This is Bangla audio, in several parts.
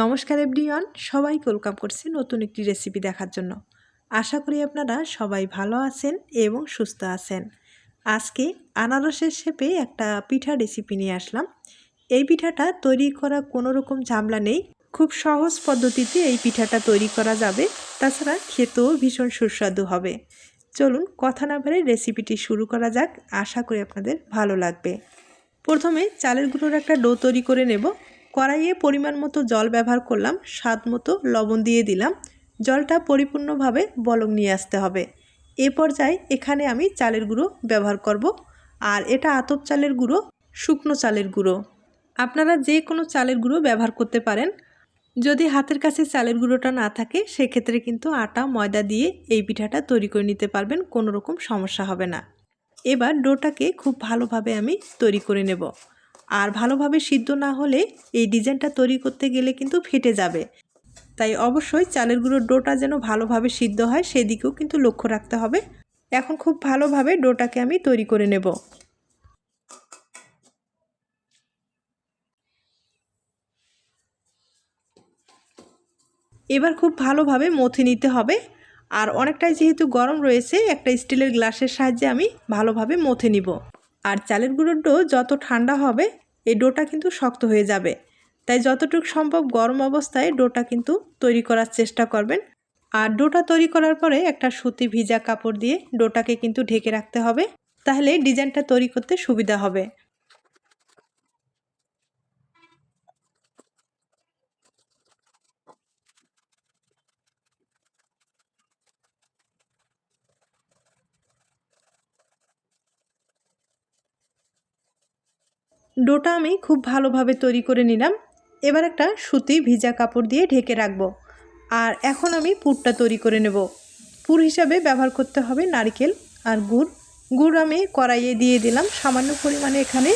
নমস্কার এভরিওয়ান সবাই ওয়েলকাম করছি নতুন একটি রেসিপি দেখার জন্য। আশা করি আপনারা সবাই ভালো আছেন এবং সুস্থ আছেন। আজকে আনারসের শেপে একটা পিঠা রেসিপি নিয়ে আসলাম। এই পিঠাটা তৈরি করা কোনো রকম ঝামলা নেই। খুব সহজ পদ্ধতিতে এই পিঠাটা তৈরি করা যাবে। তাছাড়া খেতেও ভীষণ সুস্বাদু হবে। চলুন কথা না বাড়ে রেসিপিটি শুরু করা যাক। আশা করি আপনাদের ভালো লাগবে। প্রথমে চালের গুঁড়োর একটা ডো তৈরি করে নেব। কড়াইয়ে পরিমাণ মতো জল ব্যবহার করলাম, স্বাদ মতো লবণ দিয়ে দিলাম। জলটা পরিপূর্ণভাবে বলক নিয়ে আসতে হবে। এ পর্যায়ে এখানে আমি চালের গুঁড়ো ব্যবহার করব আর এটা আতপ চালের গুঁড়ো, শুকনো চালের গুঁড়ো। আপনারা যে কোনো চালের গুঁড়ো ব্যবহার করতে পারেন। যদি হাতের কাছে চালের গুঁড়োটা না থাকে, সেক্ষেত্রে কিন্তু আটা, ময়দা দিয়ে এই পিঠাটা তৈরি করে নিতে পারবেন, কোনো রকম সমস্যা হবে না। এবার ডোটাকে খুব ভালোভাবে আমি তৈরি করে নেব। আর ভালোভাবে সিদ্ধ না হলে এই ডিজাইনটা তৈরি করতে গেলে কিন্তু ফেটে যাবে। তাই অবশ্যই চালের গুঁড়োর ডোটা যেন ভালোভাবে সিদ্ধ হয়, সেদিকেও কিন্তু লক্ষ্য রাখতে হবে। এখন খুব ভালোভাবে ডোটাকে আমি তৈরি করে নেব। এবার খুব ভালোভাবে মথে নিতে হবে। আর অনেকটাই যেহেতু গরম রয়েছে, একটা স্টিলের গ্লাসের সাহায্যে আমি ভালোভাবে মথে নিব। আর চালের গুঁড়োর ডো যত ঠান্ডা হবে, এই ডোটা কিন্তু শক্ত হয়ে যাবে। তাই যতটুকু সম্ভব গরম অবস্থায় ডোটা কিন্তু তৈরি করার চেষ্টা করবেন। আর ডোটা তৈরি করার পরে একটা সুতি ভিজা কাপড় দিয়ে ডোটাকে কিন্তু ঢেকে রাখতে হবে। তাহলে ডিজাইনটা তৈরি করতে সুবিধা হবে। ডোটা আমি খুব ভালোভাবে তৈরি করে নিলাম। এবার একটা সুতি ভিজা কাপড় দিয়ে ঢেকে রাখব। আর এখন আমি পুরটা তৈরি করে নেব। পুর হিসাবে ব্যবহার করতে হবে নারকেল আর গুড়। গুড় আমি কড়াইয়ে দিয়ে দিলাম। সামান্য পরিমাণে এখানে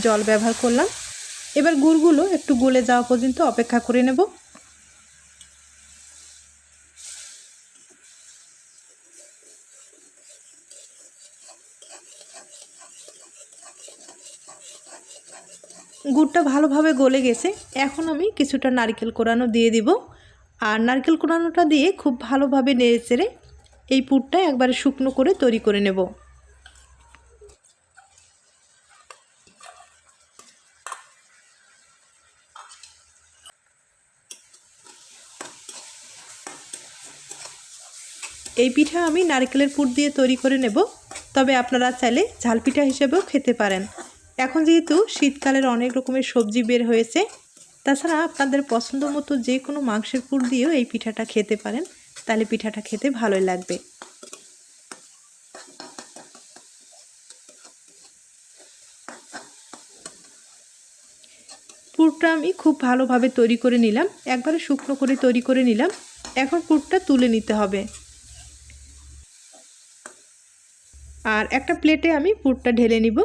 জল ব্যবহার করলাম। এবার গুড়গুলো একটু গলে যাওয়া পর্যন্ত অপেক্ষা করে নেব। গুড়টা ভালোভাবে গলে গেছে। এখন আমি কিছুটা নারকেল কোরানো দিয়ে দিব। আর নারকেল কোরানোটা দিয়ে খুব ভালোভাবে নেড়ে চেড়ে এই পুরটা একবারে শুকনো করে তৈরি করে নেব। এই পিঠা আমি নারকেলের পুর দিয়ে তৈরি করে নেব। তবে আপনারা চাইলে ঝাল পিঠা হিসেবেও খেতে পারেন। এখন যেহেতু শীতকালের অনেক রকমের সবজি বের হয়েছে, তাছাড়া আপনাদের পছন্দ মতো যে কোনো মাংসের পুর দিয়েও এই পিঠাটা খেতে পারেন, তাহলে পিঠাটা খেতে ভালোই লাগবে। পুরটা আমি খুব ভালোভাবে তৈরি করে নিলাম, একবারে শুকনো করে তৈরি করে নিলাম, এখন পুরটা তুলে নিতে হবে। আর একটা প্লেটে আমি পুরটা ঢেলে নিব।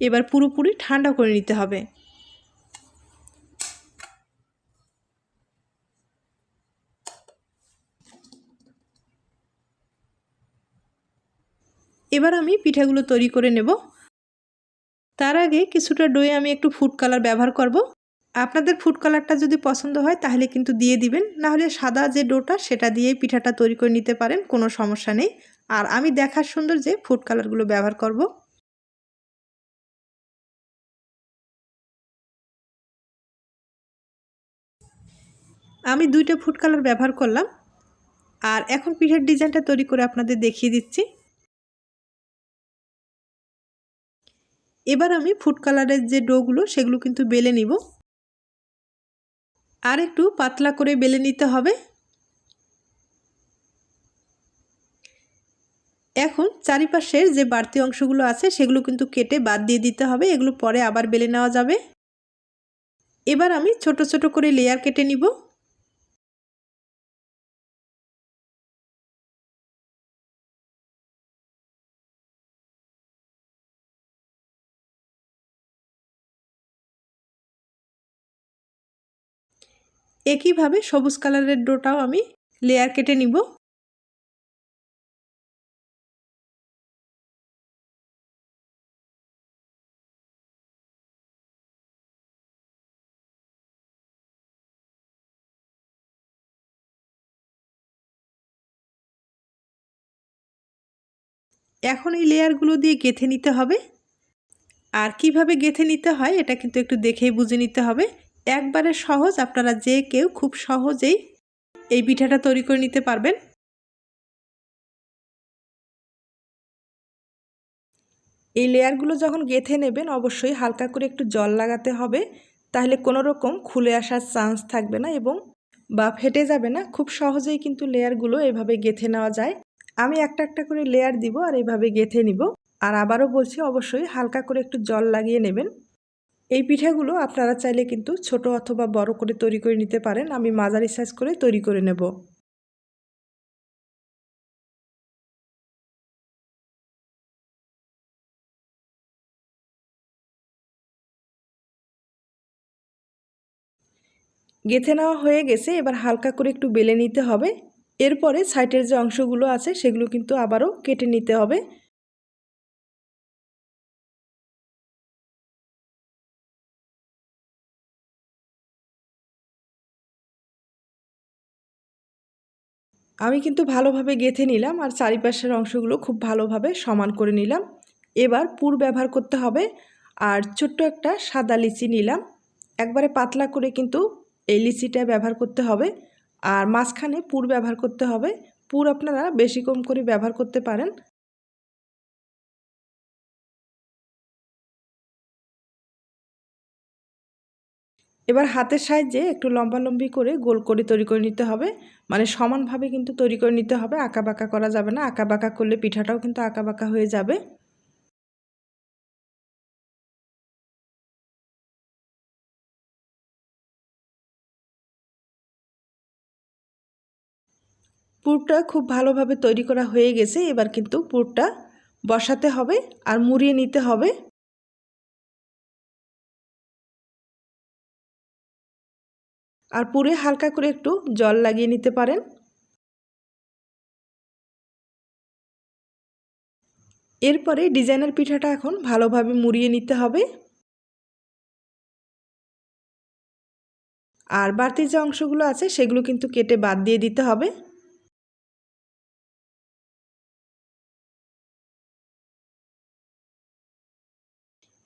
এবার পুরোপুরি ঠান্ডা করে নিতে হবে। এবার আমি পিঠাগুলো তৈরি করে নেব। তার আগে কিছুটা ডোয়ে আমি একটু ফুড কালার ব্যবহার করব। আপনাদের ফুড কালারটা যদি পছন্দ হয় তাহলে কিন্তু দিয়ে দিবেন, নাহলে সাদা যে ডোটা সেটা দিয়ে পিঠাটা তৈরি করে নিতে পারেন, কোনো সমস্যা নেই। আর আমি দেখার সুন্দর যে ফুড কালারগুলো ব্যবহার করব। আমি দুইটা ফুড কালার ব্যবহার করলাম। আর এখন পিঠের ডিজাইনটা তৈরি করে আপনাদের দেখিয়ে দিচ্ছি। এবার আমি ফুড কালারের যে ডোগুলো সেগুলো কিন্তু বেলে নিব। আর একটু পাতলা করে বেলে নিতে হবে। এখন চারিপাশের যে বাড়তি অংশগুলো আছে, সেগুলো কিন্তু কেটে বাদ দিয়ে দিতে হবে। এগুলো পরে আবার বেলে নেওয়া যাবে। এবার আমি ছোট ছোট করে লেয়ার কেটে নিব। একইভাবে সবুজ কালারের ডোটাও আমি লেয়ার কেটে নিব। এখন এই লেয়ারগুলো দিয়ে গেঁথে নিতে হবে। আর কীভাবে গেঁথে নিতে হয়, এটা কিন্তু একটু দেখেই বুঝে নিতে হবে। একবারে সহজ, আপনারা যে কেউ খুব সহজেই এই পিঠাটা তৈরি করে নিতে পারবেন। এই লেয়ারগুলো যখন গেথে নেবেন, অবশ্যই হালকা করে একটু জল লাগাতে হবে। তাহলে কোনো রকম খুলে আসার চান্স থাকবে না এবং বা ফেটে যাবে না। খুব সহজেই কিন্তু লেয়ারগুলো এভাবে গেথে নেওয়া যায়। আমি একটা একটা করে লেয়ার দিব আর এইভাবে গেথে নিব। আর আবারও বলছি, অবশ্যই হালকা করে একটু জল লাগিয়ে নেবেন। এই পিঠাগুলো আপনারা চাইলে কিন্তু ছোট অথবা বড় করে তৈরি করে নিতে পারেন। আমি মাঝারি সাইজ করে তৈরি করে নেব। গেথে নেওয়া হয়ে গেছে। এবার হালকা করে একটু বেলে নিতে হবে। এরপরে সাইটের যে অংশগুলো আছে, সেগুলো কিন্তু আবারও কেটে নিতে হবে। আমি কিন্তু ভালোভাবে গেঁথে নিলাম আর চারিপাশের অংশগুলো খুব ভালোভাবে সমান করে নিলাম। এবার পুর ব্যবহার করতে হবে আর ছোট্ট একটা সাদা লিচি নিলাম। একবারে পাতলা করে কিন্তু এই লিচিটা ব্যবহার করতে হবে আর মাঝখানে পুর ব্যবহার করতে হবে। পুর আপনারা বেশি কম করে ব্যবহার করতে পারেন। এবার হাতের সাহায্যে একটু লম্বালম্বি করে গোল করে তৈরি করে নিতে হবে। মানে সমানভাবে কিন্তু তৈরি করে নিতে হবে। আঁকা বাঁকা করা যাবে না। আঁকা বাঁকা করলে পিঠাটাও কিন্তু আঁকা বাঁকা হয়ে যাবে। পুরটা খুব ভালোভাবে তৈরি করা হয়ে গেছে। এবার কিন্তু পুরটা বসাতে হবে আর মুড়িয়ে নিতে হবে। আর পুরে হালকা করে একটু জল লাগিয়ে নিতে পারেন। এরপরে ডিজাইনের পিঠাটা এখন ভালোভাবে মুড়িয়ে নিতে হবে। আর বাড়তি যে অংশগুলো আছে সেগুলো কিন্তু কেটে বাদ দিয়ে দিতে হবে।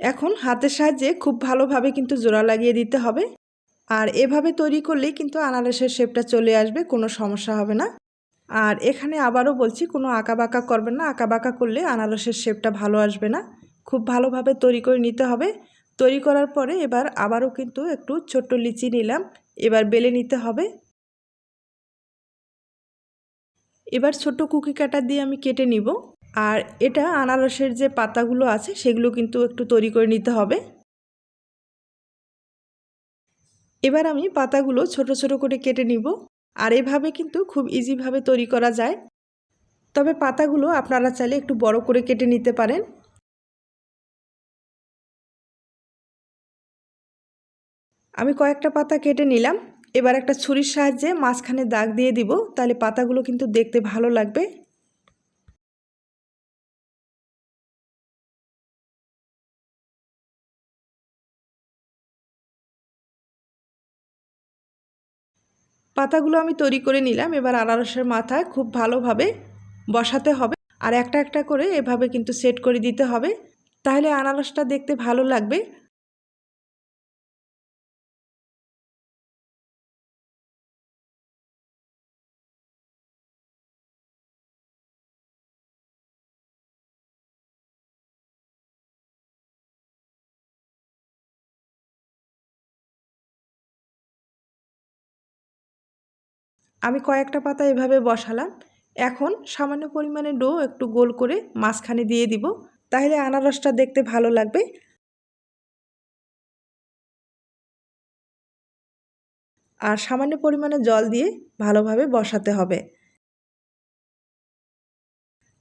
এখন হাতের সাহায্যে খুব ভালোভাবে কিন্তু জোড়া লাগিয়ে দিতে হবে। আর এভাবে তৈরি করলেই কিন্তু আনারসের শেপটা চলে আসবে, কোনো সমস্যা হবে না। আর এখানে আবারও বলছি, কোনো আঁকা বাঁকা করবেন না আঁকা বাঁকা করলে আনারসের শেপটা ভালো আসবে না। খুব ভালোভাবে তৈরি করে নিতে হবে। তৈরি করার পরে এবার আবারও কিন্তু একটু ছোট্ট লিচি নিলাম, এবার বেলে নিতে হবে। এবার ছোট কুকি কাটা দিয়ে আমি কেটে নিব। আর এটা আনারসের যে পাতাগুলো আছে, সেগুলো কিন্তু একটু তৈরি করে নিতে হবে। এবার আমি পাতাগুলো ছোট ছোট করে কেটে নিব, আর এভাবে কিন্তু খুব ইজিভাবে তৈরি করা যায়। তবে পাতাগুলো আপনারা চাইলে একটু বড় করে কেটে নিতে পারেন। আমি কয়েকটা পাতা কেটে নিলাম। এবার একটা ছুরির সাহায্যে মাঝখানে দাগ দিয়ে দিব, তাহলে পাতাগুলো কিন্তু দেখতে ভালো লাগবে। পাতাগুলো আমি তৈরি করে নিলাম। এবার আনারসের মাথায় খুব ভালোভাবে বসাতে হবে। আর একটা একটা করে এভাবে কিন্তু সেট করে দিতে হবে। তাহলে আনারসটা দেখতে ভালো লাগবে। আমি কয়েকটা পাতা এভাবে বসালাম। এখন সামান্য পরিমাণে ডো একটু গোল করে মাঝখানে দিয়ে দিব। তাহলে আনারসটা দেখতে ভালো লাগবে। আর সামান্য পরিমাণে জল দিয়ে ভালোভাবে বসাতে হবে।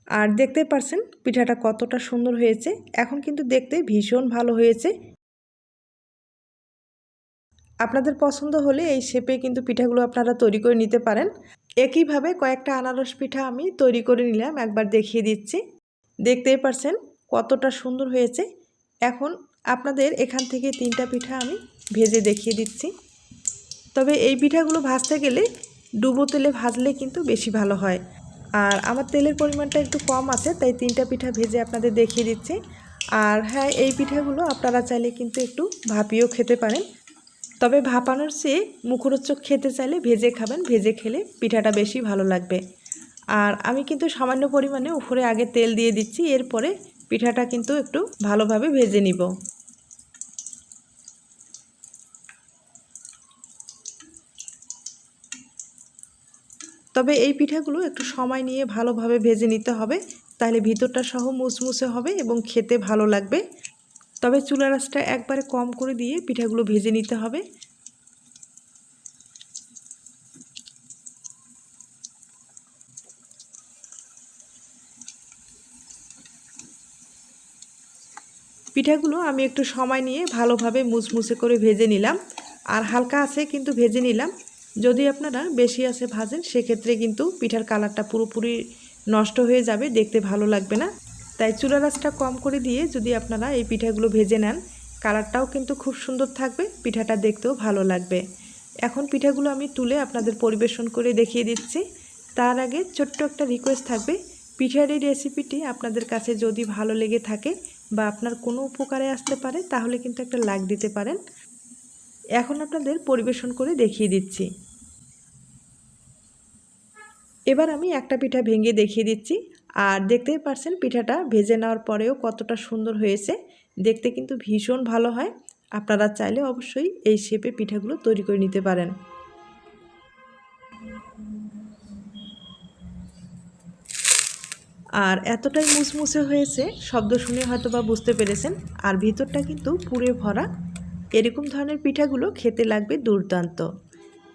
আর দেখতে পারছেন পিঠাটা কতটা সুন্দর হয়েছে। এখন কিন্তু দেখতে ভীষণ ভালো হয়েছে। আপনাদের পছন্দ হলে এই শেপে কিন্তু পিঠাগুলো আপনারা তৈরি করে নিতে পারেন। একইভাবে কয়েকটা আনারস পিঠা আমি তৈরি করে নিলাম, একবার দেখিয়ে দিচ্ছি। দেখতেই পারছেন কতটা সুন্দর হয়েছে। এখন আপনাদের এখান থেকে তিনটা পিঠা আমি ভেজে দেখিয়ে দিচ্ছি। তবে এই পিঠাগুলো ভাজতে গেলে ডুবো তেলে ভাজলে কিন্তু বেশি ভালো হয়। আর আমার তেলের পরিমাণটা একটু কম আছে, তাই তিনটা পিঠা ভেজে আপনাদের দেখিয়ে দিচ্ছি। আর হ্যাঁ এই পিঠাগুলো আপনারা চাইলে কিন্তু একটু ভাপিয়েও খেতে পারেন। তবে ভাপানোর চেয়ে মুখরোচক খেতে চাইলে ভেজে খাবেন, ভেজে খেলে পিঠাটা বেশি ভালো লাগবে। আর আমি কিন্তু সামান্য পরিমাণে উপরে আগে তেল দিয়ে দিচ্ছি, এরপরে পিঠাটা কিন্তু একটু ভালোভাবে ভেজে নিব। তবে এই পিঠাগুলো একটু সময় নিয়ে ভালোভাবে ভেজে নিতে হবে, তাহলে ভিতরটা সহ মুসমুসে হবে এবং খেতে ভালো লাগবে। তবে চুলা রাসটা একবারে কম করে দিয়ে পিঠাগুলো ভেজে নিতে হবে। পিঠাগুলো আমি একটু সময় নিয়ে ভালোভাবে মুসমুসে করে ভেজে নিলাম। আর হালকা আছে কিন্তু ভেজে নিলাম। যদি আপনারা বেশি আছে ভাজেন, সেক্ষেত্রে কিন্তু পিঠার কালারটা পুরোপুরি নষ্ট হয়ে যাবে, দেখতে ভালো লাগবে না। তাই চুলা রাসটা কম করে দিয়ে যদি আপনারা এই পিঠাগুলো ভেজে নেন, কালারটাও কিন্তু খুব সুন্দর থাকবে, পিঠাটা দেখতেও ভালো লাগবে। এখন পিঠাগুলো আমি তুলে আপনাদের পরিবেশন করে দেখিয়ে দিচ্ছি। তার আগে ছোট্ট একটা রিকোয়েস্ট থাকবে, পিঠার এই রেসিপিটি আপনাদের কাছে যদি ভালো লেগে থাকে বা আপনার কোনো উপকারে আসতে পারে, তাহলে কিন্তু একটা লাইক দিতে পারেন। এখন আপনাদের পরিবেশন করে দেখিয়ে দিচ্ছি। এবার আমি একটা পিঠা ভেঙে দেখিয়ে দিচ্ছি। আর দেখতেই পারছেন পিঠাটা ভেজে নেওয়ার পরেও কতটা সুন্দর হয়েছে। দেখতে কিন্তু ভীষণ ভালো হয়। আপনারা চাইলে অবশ্যই এই শেপে পিঠাগুলো তৈরি করে নিতে পারেন। আর এতটাই মুসমুসে হয়েছে, শব্দ শুনে হয়তো বা বুঝতে পেরেছেন। আর ভিতরটা কিন্তু পুরে ভরা। এরকম ধরনের পিঠাগুলো খেতে লাগবে দুর্দান্ত।